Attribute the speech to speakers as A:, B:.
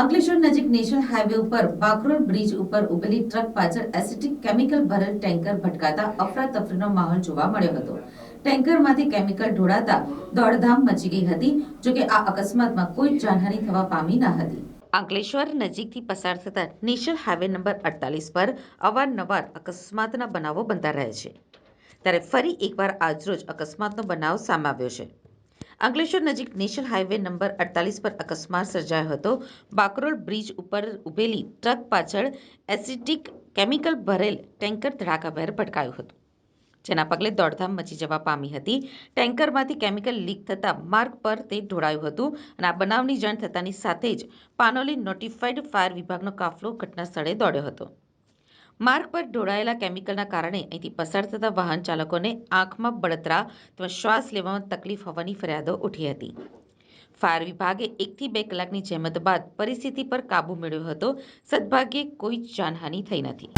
A: અંકલેશ્વર નજીક national highway ઉપર Bakrol bridge ઉપર ઉભેલી ટ્રક પાછળ એસિટિક કેમિકલ ભરેલ ટેન્કર ભટકાતા અફરાતફરીનો માહોલ જોવા મળ્યો હતો. ટેન્કરમાંથી કેમિકલ ઢોળાતા દોડધામ મચી ગઈ હતી જોકે આ અકસ્માતમાં કોઈ જાનહાની થવા પામી ન હતી. અંકલેશ્વર નજીકથી પસાર થતા નેશનલ હાઈવે નંબર અડતાલીસ પર અવારનવાર અકસ્માતના બનાવો બનતા રહે છે. ત્યારે ફરી એકવાર આજરોજ અકસ્માતનો બનાવ સામે આવ્યો છે. અંકલેશ્વર નજીક નેશનલ હાઈવે નંબર અડતાલીસ પર અકસ્માત સર્જાયો હતો. બાકરોલ બ્રિજ ઉપર ઉભેલી ટ્રક પાછળ એસિટિક કેમિકલ ભરેલ ટેન્કર ધડાકાભેર ભટકાયું હતું. જેના પગલે દોડધામ મચી જવા પામી હતી. ટેન્કરમાંથી કેમિકલ લીક થતાં માર્ગ પર તે ઢોળાયું હતું અને આ બનાવની જાણ થતાની સાથે જ પાનોલી નોટિફાઈડ ફાયર વિભાગનો કાફલો ઘટના સ્થળે દોડ્યો હતો. માર્ગ પર ઢોળાયેલા કેમિકલના કારણે અહીંથી પસાર થતા વાહન ચાલકોને આંખમાં બળતરા તેમજ શ્વાસ લેવામાં તકલીફ હોવાની ફરિયાદો ઉઠી હતી. ફાયર વિભાગે એકથી બે કલાકની જહેમત બાદ પરિસ્થિતિ પર કાબૂ મેળવ્યો હતો. સદભાગ્યે કોઈ જાનહાનિ થઈ નથી.